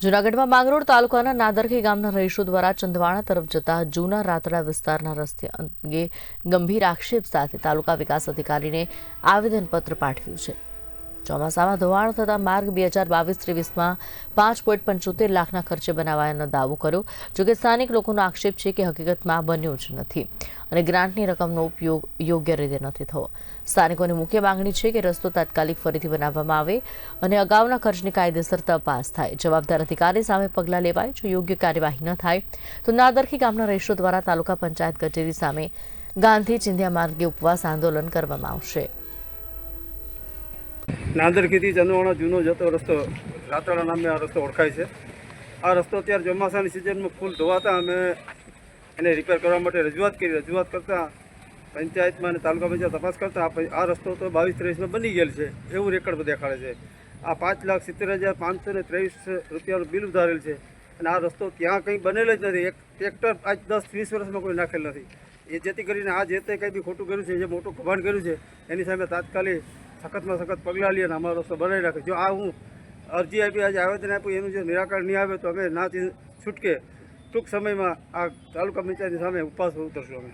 જૂનાગઢમાં માંગરોળ તાલુકાના નાદરખી ગામના રહીશો દ્વારા ચંદવાણા તરફ જતા જૂના રાતડા વિસ્તારના રસ્તે અંગે ગંભીર આક્ષેપ સાથે તાલુકા વિકાસ અધિકારીને આવેદનપત્ર પાઠવ્યું છે. ચોમાસામાં ધોવાણ થતા માર્ગ બે હજાર બાવીસ ત્રેવીસમાં પાંચ પોઈન્ટ પંચોતેર લાખના ખર્ચે બનાવાયાનો દાવો કર્યો જોકે સ્થાનિક લોકોનો આક્ષેપ છે કે હકીકતમાં બન્યો જ નથી અને ગ્રાન્ટની રકમનો ઉપયોગ યોગ્ય રીતે નથી થયો સ્થાનિકોની મુખ્ય માંગણી છે કે રસ્તો તાત્કાલિક ફરીથી બનાવવામાં આવે અને અગાઉના ખર્ચની કાયદેસર તપાસ થાય. જવાબદાર અધિકારી સામે પગલાં લેવાય. જો યોગ્ય કાર્યવાહી ન થાય, તો નાદરખી ગામના રહીશો દ્વારા તાલુકા પંચાયત કચેરી સામે ગાંધી ચિંધ્યા માર્ગે ઉપવાસ આંદોલન કરવામાં આવશે. નાંદરખીથી ચંદવાણા જૂનો જતો રસ્તો રાતડા નામે આ રસ્તો ઓળખાય છે. આ રસ્તો અત્યારે ચોમાસાની સિઝનમાં ફૂલ ધોવાતા અમે એને રિપેર કરવા માટે રજૂઆત કરી. રજૂઆત કરતાં પંચાયતમાં અને તાલુકા પંચાયત તપાસ કરતાં આ રસ્તો તો બાવીસ ત્રેવીસમાં બની ગયેલ છે, એવું રેકર્ડ દેખાડે છે. આ પાંચ લાખ સિત્તેર હજાર પાંચસો ને ત્રેવીસ રૂપિયાનું બિલ ઉધારેલ છે અને આ રસ્તો ત્યાં કંઈ બનેલો જ નથી. એક ટ્રેક્ટર આજ દસ વીસ વર્ષમાં કોઈ નાખેલ નથી. એ જેથી કરીને આ જે તે કંઈ બી ખોટું કર્યું છે, જે મોટું કૌભાંડ કર્યું છે, એની સામે તાત્કાલિક સખતમાં સખત પગલાં લઈએ અમારો રસ્તો બનાવી રાખે. જો આ હું અરજી આપી, આજે આવેદન આપ્યું એનું જો નિરાકરણ નહીં આવે તો અમે ના છૂટકે ટૂંક સમયમાં આ તાલુકા પંચાયતની સામે ઉપવાસ ઉતરશું અમે.